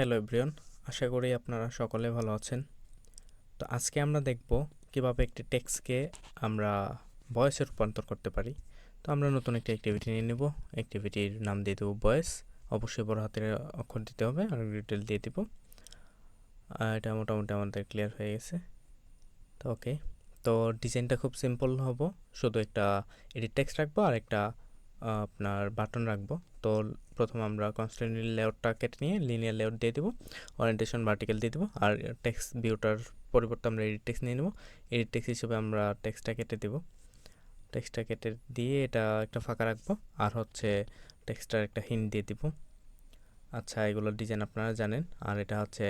Hello everyone আশা করি আপনারা সকলে ভালো আছেন। তো আজকে আমরা দেখব কীভাবে একটি টেক্সটকে আমরা ভয়েসে রূপান্তর করতে পারি। তো আমরা নতুন একটি অ্যাক্টিভিটি নিয়ে নেব। অ্যাক্টিভিটির নাম দিয়ে দেবো ভয়েস অবশ্যই বড় হাতের অক্ষর দিতে হবে আর ডিটেল দিয়ে দিব। এটা মোটামুটি আমাদের ক্লিয়ার হয়ে গেছে। তো ওকে তো ডিজাইনটা খুব সিম্পল হব। শুধু একটা এডিট টেক্সট রাখব আর একটা আপনার বাটন রাখব। তো প্রথম আমরা কনস্ট্যান্ট লেআউটটা কেটে নিয়ে লিনিয়ার লেআউট দিয়ে দেবো ওরিয়েন্টেশন ভার্টিক্যাল দিয়ে দেবো, আর টেক্সট ভিউটার পরিবর্তে আমরা এডিট টেক্সট নিয়ে নেব। এডিট টেক্সট হিসেবে আমরা টেক্সটটা কেটে দেবো। টেক্সটটা কেটে দিয়ে এটা একটা ফাঁকা রাখব, আর হচ্ছে টেক্সটটার একটা হিন্ট দিয়ে দিব। আচ্ছা এগুলোর ডিজাইন আপনারা জানেন। আর এটা হচ্ছে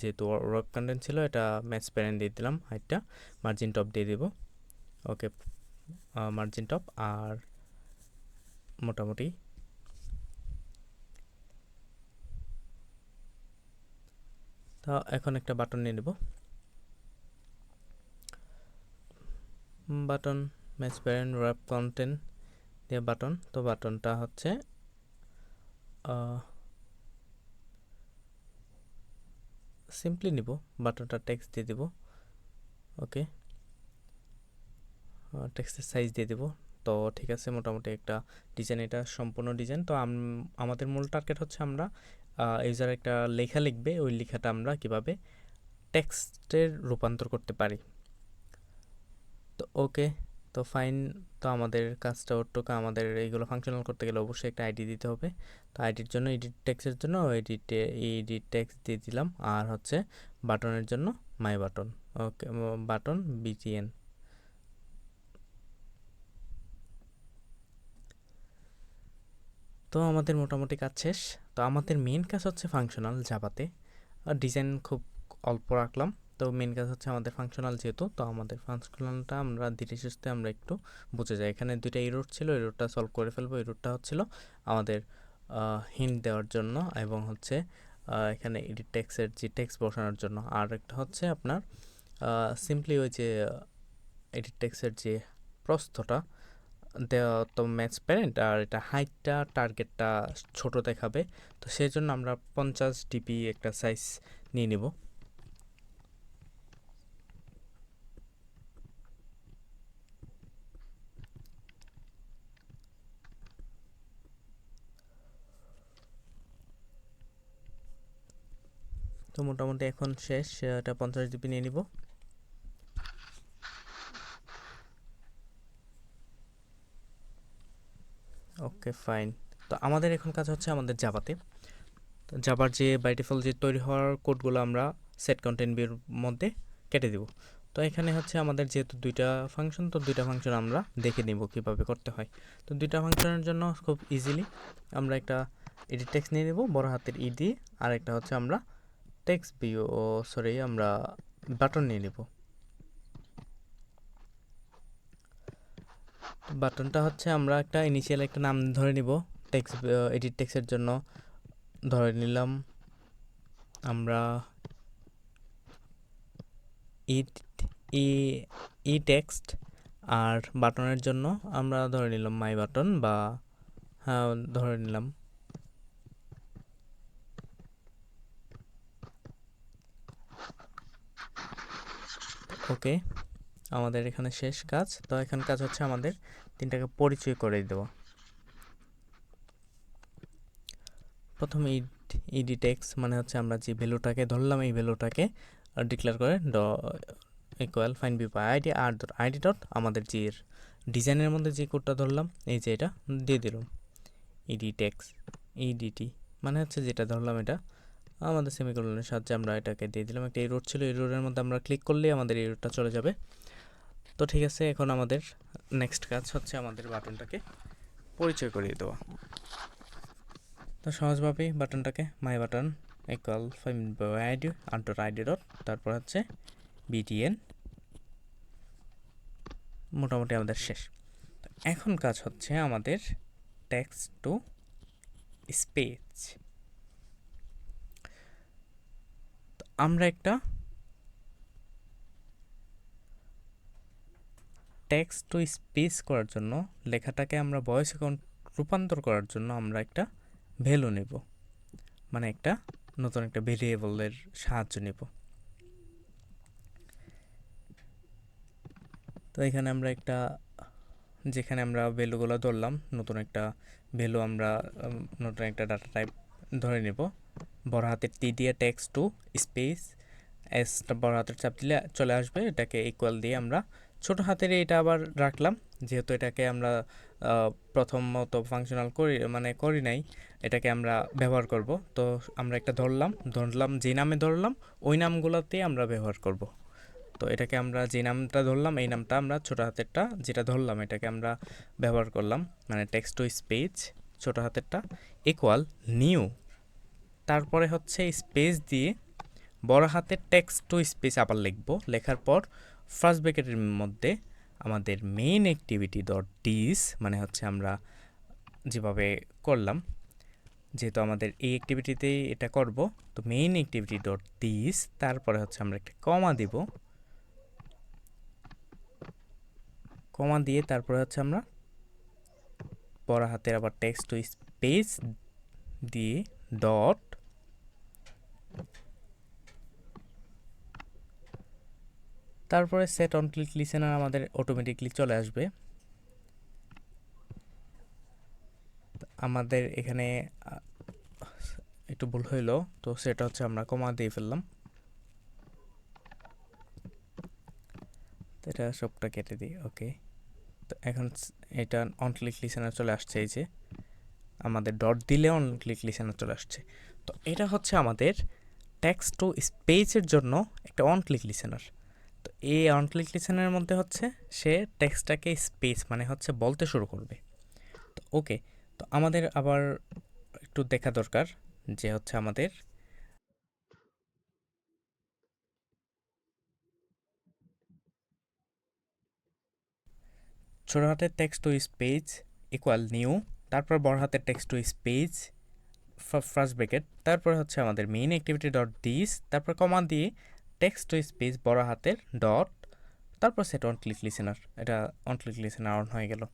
যেহেতু ওয়ার্ক কন্টেন্ট ছিল, এটা ম্যাচ প্যারেন্ট দিয়ে দিলাম হাইটটা। মার্জিন টপ দিয়ে দিব। ওকে মার্জিন টপ আর মোটামুটি। তা এখন একটা বাটন নিয়ে নেব। Button match parent web content দিয়ে বাটন। তো বাটনটা হচ্ছে সিম্পলি নিব। বাটনটা টেক্সট দিয়ে দিব। ওকে। টেক্সটের সাইজ দিয়ে দিব। তো ঠিক আছে, মোটামুটি একটা ডিজাইন এটা সম্পূর্ণ ডিজাইন তো আমাদের মূল টার্গেট হচ্ছে আমরা ইউজার একটা লেখা লিখবে, ওই লেখাটা আমরা কীভাবে টেক্সটের রূপান্তর করতে পারি। তো ওকে তো ফাইন তো আমাদের কাজটা ওটুকু আমাদের এইগুলো ফাংশনাল করতে গেলে অবশ্যই একটা আইডি দিতে হবে। তো আইডির জন্য এডিট টেক্সের জন্য এডিট এডিট টেক্সট দিয়ে দিলাম। আর হচ্ছে বাটনের জন্য my button okay button BTN তো আমাদের মোটামুটি কাজ শেষ। তো আমাদের মেন কাজ হচ্ছে ফাংশনাল জাভাতে আর ডিজাইন খুব অল্প রাখলাম। তো মেন কাজ হচ্ছে আমাদের ফাংশনাল যেহেতু, তো আমাদের ফাংশনালটা আমরা ধীরে সুস্থে আমরা একটু বুঝে যাই। এখানে দুইটা ইরোড ছিল ইরোডটা সলভ করে ফেলব ইরোডটা হচ্ছিল আমাদের হিন্ট দেওয়ার জন্য এবং হচ্ছে এখানে এডিট টেক্সের যে টেক্সট বসানোর জন্য। আর একটা হচ্ছে আপনার সিম্পলি ওই যে এডিট টেক্সের যে প্রস্থটা দেওয়া তো ম্যাচ প্যারেন্ট আর এটা হাইটটা টার্গেটটা ছোট দেখাবে। তো সেই জন্য আমরা পঞ্চাশ ডিপি একটা সাইজ নিয়ে নিব। তো মোটামুটি এখন শেষ এটা পঞ্চাশ জিবি নিয়ে নিব। ওকে ফাইন তো আমাদের এখন কাজ হচ্ছে আমাদের জাভাতে তো জাভার যে বাই যে তৈরি হওয়ার কোডগুলো আমরা সেট কন্টেন্ট বির মধ্যে কেটে দিব। তো এখানে হচ্ছে আমাদের যেহেতু দুইটা ফাংশন তো দুইটা ফাংশন আমরা দেখে নিব কীভাবে করতে হয়। তো দুইটা ফাংশনের জন্য খুব ইজিলি আমরা একটা এডিট টেক্সট নিয়ে নেব, বড় হাতের ই দিয়ে, আর একটা হচ্ছে আমরা টেক্সট বিও সরি আমরা বাটন নিয়ে নেব। বাটনটা হচ্ছে আমরা একটা ইনিশিয়াল একটা নাম ধরে নিব টেক্সট এডিট টেক্সটের জন্য। ধরে নিলাম, আমরা ই ই ই টেক্সট আর বাটনের জন্য আমরা ধরে নিলাম মাই বাটন বা হ্যাঁ ধরে নিলাম। ওকে আমাদের এখানে শেষ কাজ। তো এখন কাজ হচ্ছে আমাদের তিনটাকে পরিচয় করে দেওয়া প্রথম ইডি টেক্স মানে হচ্ছে আমরা যে ভ্যালুটাকে ধরলাম, এই ভ্যালুটাকে ডিক্লেয়ার করে ড equal find B by ID R dot ID dot আমাদের যে ডিজাইনের মধ্যে যে কোডটা ধরলাম, এই যে এটা দিয়ে দিলাম। ইডি টেক্স ইডিটি মানে হচ্ছে যেটা ধরলাম এটা, আমাদের সেমিকোলনের সাহায্যে আমরা এটাকে দিয়ে দিলাম। একটা এরোড ছিল এরোডের মধ্যে আমরা ক্লিক করলেই আমাদের এরোডটা চলে যাবে। তো ঠিক আছে, এখন আমাদের নেক্সট কাজ হচ্ছে আমাদের বাটনটাকে পরিচয় করিয়ে দেওয়া। তো সহজভাবেই বাটনটাকে my button equal five ID R dot ID dot তারপর হচ্ছে বিটিএন মোটামুটি আমাদের শেষ। এখন কাজ হচ্ছে আমাদের টেক্সট টু স্পেচ আমরা একটা টেক্সট টু স্পেস করার জন্য, লেখাটাকে আমরা ভয়েস অ্যাকাউন্ট রূপান্তর করার জন্য আমরা একটা ভ্যালু নেব। মানে একটা নতুন একটা ভেরিয়েবলের সাহায্য নেব। তো এখানে আমরা একটা, যেখানে আমরা ভ্যালুগুলো ধরলাম, নতুন একটা ভ্যালু আমরা নতুন একটা ডাটা টাইপ ধরে নেব। বড় হাতের টি দিয়ে টেক্সট টু স্পেস এসটা বড় হাতের চাপ দিলে চলে আসবে, এটাকে ইকুয়াল দিয়ে আমরা ছোট হাতের এটা আবার রাখলাম। যেহেতু এটাকে আমরা প্রথমত ফাংশনাল করি মানে করি নাই, এটাকে আমরা ব্যবহার করব। তো আমরা একটা ধরলাম ধরলাম, যে নামে ধরলাম, ওই নামগুলোতে আমরা ব্যবহার করব। তো এটাকে আমরা যে নামটা ধরলাম, এই নামটা আমরা ছোট হাতেরটা যেটা ধরলাম, এটাকে আমরা ব্যবহার করলাম। মানে টেক্সট টু স্পেস ছোট হাতেরটা ইকুয়াল নিউ তারপরে হচ্ছে স্পেস দিয়ে বড় হাতের টেক্সট টু স্পেস আবার লিখব। লেখার পর ফার্স্ট ব্র্যাকেটের মধ্যে আমাদের মেইন অ্যাক্টিভিটি ডট ডিস মানে হচ্ছে আমরা যেভাবে করলাম, যেহেতু আমাদের এই অ্যাক্টিভিটিতেই এটা করব, তো মেইন অ্যাক্টিভিটি ডট দিস তারপরে হচ্ছে আমরা একটা কমা দিব। কমা দিয়ে তারপরে হচ্ছে আমরা পড়া হাতের আবার টেক্সট টু স্পেস দিয়ে ডট তারপরে সেট অন ক্লিক লিসেনার আমাদের অটোমেটিকলি চলে আসবে। আমাদের এখানে একটু ভুল হইল, তো সেটা হচ্ছে আমরা কমা দিয়ে ফেললাম। এটা সবটা কেটে দিই ওকে তো এখন এটা অন ক্লিক লিসেনার চলে আসছে, এই যে। আমাদের ডট দিলে অন ক্লিক লিসেনার চলে আসছে। তো এটা হচ্ছে আমাদের টেক্সট টু স্পেসের জন্য একটা অন ক্লিক লিসেনার এই অন ক্লিক লিসেনারের মধ্যে হচ্ছে সে টেক্সটটাকে স্পেস মানে হচ্ছে বলতে শুরু করবে। তো ওকে, তো আমাদের আবার একটু দেখা দরকার যে হচ্ছে আমাদের ছোট হাতের text to speech equal new তারপর বড় হাতের text to speech first bracket তারপর হচ্ছে আমাদের মেইন অ্যাক্টিভিটি ডট দিস তারপর কমা দিয়ে টেক্সট টু স্পেস বড় হাতের ডট তারপর সেট অন ক্লিক লিসেনার এটা অন ক্লিক লিসেনার অন হয়ে গেল।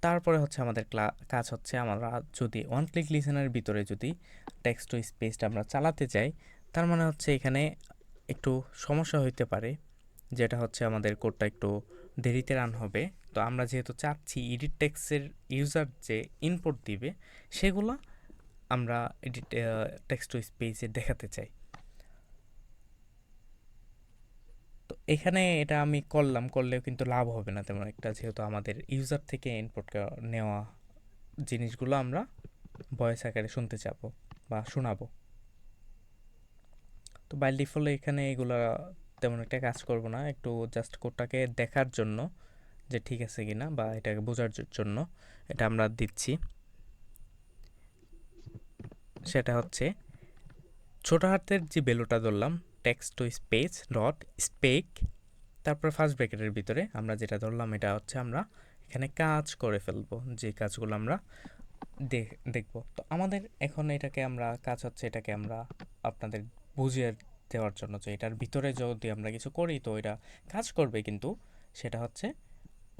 তারপরে হচ্ছে আমাদের ক্লা- কাজ হচ্ছে আমরা যদি ওয়ান ক্লিক লিসেনারের ভিতরে যদি টেক্সট টু স্পেসটা আমরা চালাতে চাই, তার মানে হচ্ছে এখানে একটু সমস্যা হইতে পারে, যেটা হচ্ছে আমাদের কোডটা একটু দেরিতে রান হবে। তো আমরা যেহেতু চাচ্ছি এডিট টেক্সের ইউজার যে ইনপুট দিবে, সেগুলো আমরা এডিট টেক্সট টু স্পেসে দেখাতে চাই। তো এখানে এটা আমি করলাম, করলেও কিন্তু লাভ হবে না তেমন একটা, যেহেতু আমাদের ইউজার থেকে ইনপুট নেওয়া জিনিসগুলো আমরা ভয়েস আকারে শুনতে চাবো বা শোনাবো। তো বাই ডিফল্ট এখানে এগুলো তেমন একটা কাজ করব না, একটু জাস্ট কোডটাকে দেখার জন্য যে ঠিক আছে কি না বা এটাকে বোঝার জন্য এটা আমরা দিচ্ছি। সেটা হচ্ছে, ছোট হাতের যে বেলুটা ধরলাম text to speech dot speak তারপর ফার্স্ট ব্র্যাকেটের ভিতরে আমরা যেটা ধরলাম এটা হচ্ছে আমরা এখানে কাজ করে ফেলব, যে কাজগুলো আমরা দেখ দেখব। তো আমাদের এখন এটাকে আমরা, কাজ হচ্ছে এটাকে আমরা আপনাদের বুঝিয়ে দেওয়ার জন্য যে এটার ভিতরে যদি আমরা কিছু করি তো এটা কাজ করবে কিন্তু সেটা হচ্ছে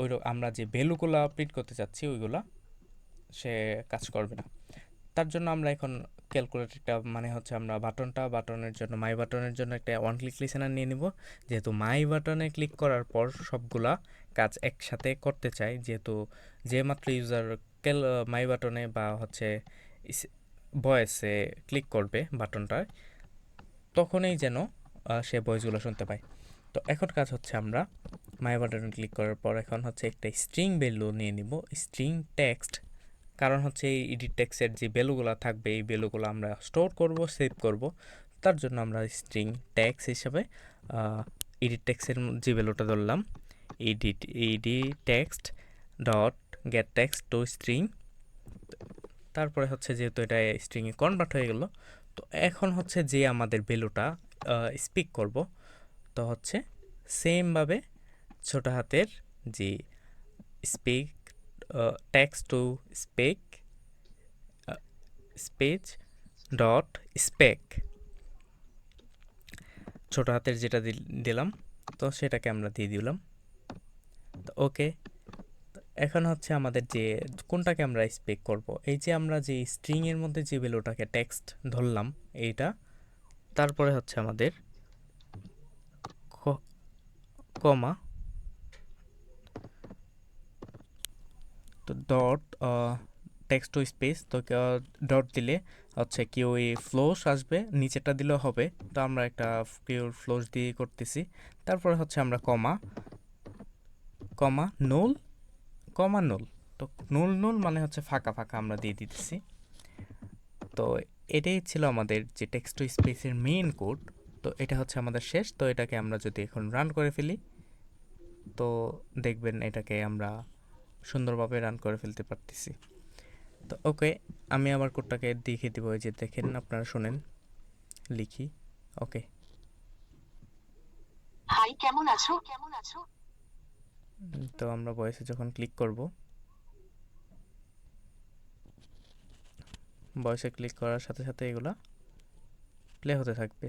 ওই আমরা যে ভ্যালুগুলো প্রিন্ট করতে চাচ্ছি ওইগুলা সে কাজ করবে না। তার জন্য আমরা এখন ক্যালকুলেটরটা মানে হচ্ছে আমরা বাটনটা, বাটনের জন্য মাই বাটনের জন্য একটা ওয়ান ক্লিক লিসেনার নিয়ে নিব। যেহেতু মাই বাটনে ক্লিক করার পর সবগুলা কাজ একসাথে করতে চাই, যেহেতু যে মাত্র ইউজার ক্যাল মাই বাটনে বা হচ্ছে ভয়েসে ক্লিক করবে বাটনটায়, তখনই যেন সে ভয়েসগুলো শুনতে পায়। তো এখন কাজ হচ্ছে আমরা মাই বাটনে ক্লিক করার পর এখন হচ্ছে একটা স্ট্রিং ভ্যালু নিয়ে নিব। স্ট্রিং টেক্সট কারণ হচ্ছে এই এডিট টেক্সের যে ভ্যালুগুলো থাকবে, এই ভ্যালুগুলো আমরা স্টোর করব সেভ করব। তার জন্য আমরা স্ট্রিং ট্যাক্স হিসাবে এডিট টেক্সের যে ভ্যালুটা ধরলাম edit eddy text dot get text to string তারপরে হচ্ছে যেহেতু এটা স্ট্রিংয়ে কনভার্ট হয়ে গেল, তো এখন হচ্ছে যে আমাদের ভ্যালুটা স্পিক করব, তো হচ্ছে সেমভাবে ছোট হাতের যে speak text to speech speech dot speak ছোট হাতের যেটা দিল- দিলাম, তো সেটাকে আমরা দিয়ে দিলাম। তো ওকে এখন হচ্ছে আমাদের যে কোনটাকে আমরা স্পেক করব? এই যে আমরা যে স্ট্রিং এর মধ্যে যে ভ্যালুটাকে টেক্সট ধরলাম, এইটা, তারপরে হচ্ছে আমাদের কমা তো ডট টেক্সট টু স্পেস তো ডট দিলে হচ্ছে কি ওই ফ্লোস আসবে নিচেটা দিলেও হবে। তো আমরা একটা কিউর ফ্লোস দিয়ে করতেছি। তারপরে হচ্ছে আমরা comma comma null comma null তো নোল নোল মানে হচ্ছে ফাঁকা ফাঁকা আমরা দিয়ে দিতেছি। তো এটাই ছিল আমাদের যে টেক্সট টু স্পেসের মেইন কোড তো এটা হচ্ছে আমাদের শেষ। তো এটাকে আমরা যদি এখন রান করে ফেলি, তো দেখবেন এটাকে আমরা সুন্দরভাবে রান করে ফেলতে পারতেছি। তো ওকে আমি আবার কোডটাকে দেখিয়ে দিব যে দেখেন আপনারা শোনেন লিখি ওকে হাই কেমন আছো? কেমন আছো? তো আমরা ভয়েসে যখন ক্লিক করব ভয়েসে ক্লিক করার সাথে সাথে এগুলা প্লে হতে থাকবে।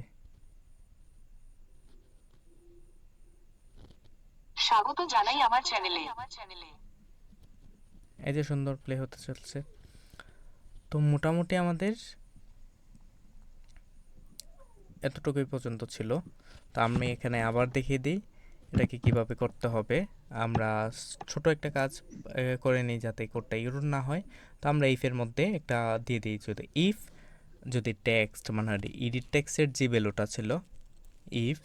স্বাগত জানাই আমার চ্যানেলে আমার চ্যানেলে এই যে সুন্দর প্লে হতে চলছে। তো মোটামুটি আমাদের এতটুকুই পর্যন্ত ছিল। তো আমি এখানে আবার দেখিয়ে দিই এটাকে কীভাবে করতে হবে। আমরা ছোট একটা কাজ করে নিই যাতে কোডটা ইউরোর না হয়। তো আমরা ইফের মধ্যে একটা দিয়ে দিই, যদি ইফ যদি টেক্সট মানে ইডিট টেক্সটের যে ভ্যালুটা ছিল if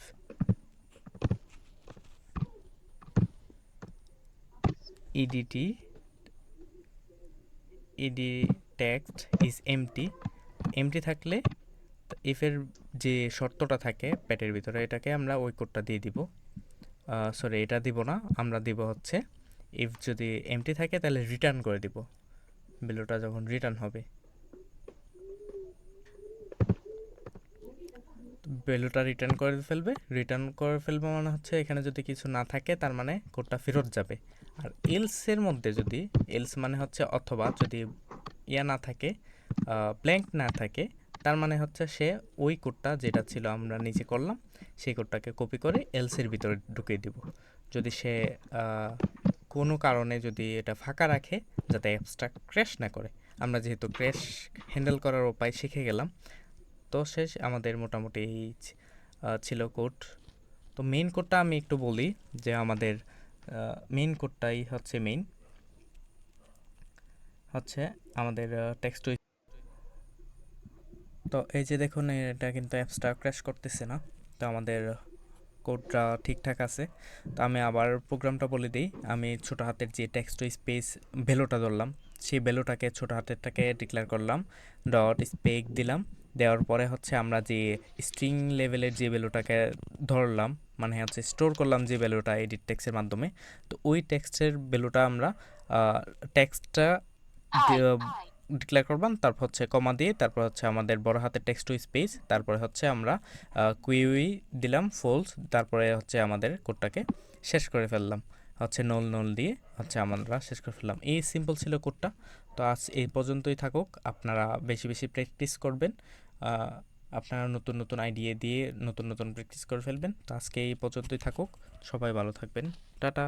EDT ED text is empty. Empty থাকলে ইফের যে শর্তটা থাকে প্যাটের ভিতরে, এটাকে আমরা ওই কোডটা দিয়ে দিব। সরি এটা দিব না, আমরা দিব হচ্ছে ইফ যদি এমটি থাকে তাহলে রিটার্ন করে দিব। ভ্যালুটা যখন রিটার্ন হবে। ভ্যালুটা রিটার্ন করে ফেলবে রিটার্ন করে ফেলবে মানে হচ্ছে এখানে যদি কিছু না থাকে তার মানে কোডটা ফেরত যাবে। আর এলসের মধ্যে যদি এলস মানে হচ্ছে অথবা যদি ইয়া না থাকে ব্ল্যাঙ্ক না থাকে, তার মানে হচ্ছে সে ওই কোডটা যেটা ছিল আমরা নিচে করলাম, সেই কোডটাকে কপি করে এলসের ভিতরে ঢুকিয়ে দিব। যদি সে কোনো কারণে যদি এটা ফাঁকা রাখে, যাতে অ্যাপসটা ক্র্যাশ না করে। আমরা যেহেতু ক্র্যাশ হ্যান্ডেল করার উপায় শিখে গেলাম, তো শেষ আমাদের মোটামুটি ছিল কোড তো মেইন কোডটা আমি একটু বলি যে আমাদের মেইন কোডটাই হচ্ছে মেইন হচ্ছে আমাদের টেক্সট তো এই যে দেখুন, এটা কিন্তু অ্যাপসটা ক্র্যাশ করতেছে না। তো আমাদের কোডটা ঠিকঠাক আছে। তো আমি আবার প্রোগ্রামটা বলে দিই। আমি ছোট হাতের যে টেক্সট স্পেস ভ্যালুটা ধরলাম, সেই ভ্যালুটাকে ছোট হাতেরটাকে ডিক্লেয়ার করলাম ডট স্পেক দিলাম। দেওয়ার পরে হচ্ছে আমরা যে স্ট্রিং লেভেলের যে ভ্যালুটাকে ধরলাম মানে হচ্ছে স্টোর করলাম যে ভ্যালুটা এডিট টেক্সের মাধ্যমে তো ওই টেক্সটের ভ্যালুটা আমরা টেক্সটটা ডিক্লেয়ার করলাম তারপর হচ্ছে কমা দিয়ে তারপর হচ্ছে আমাদের বড় হাতের টেক্সট টু স্পেস তারপরে হচ্ছে আমরা কুইউই দিলাম ফোলস তারপরে হচ্ছে আমাদের কোডটাকে শেষ করে ফেললাম। হচ্ছে নল নল দিয়ে হচ্ছে আমরা শেষ করে ফেললাম। এই সিম্পল ছিল কোডটা তো আজ এই পর্যন্তই থাকুক। আপনারা বেশি বেশি প্র্যাকটিস করবেন। আপনারা নতুন নতুন আইডিয়া দিয়ে নতুন নতুন প্র্যাকটিস করে ফেলবেন। তো আজকে এই পর্যন্তই থাকুক। সবাই ভালো থাকবেন। টাটা।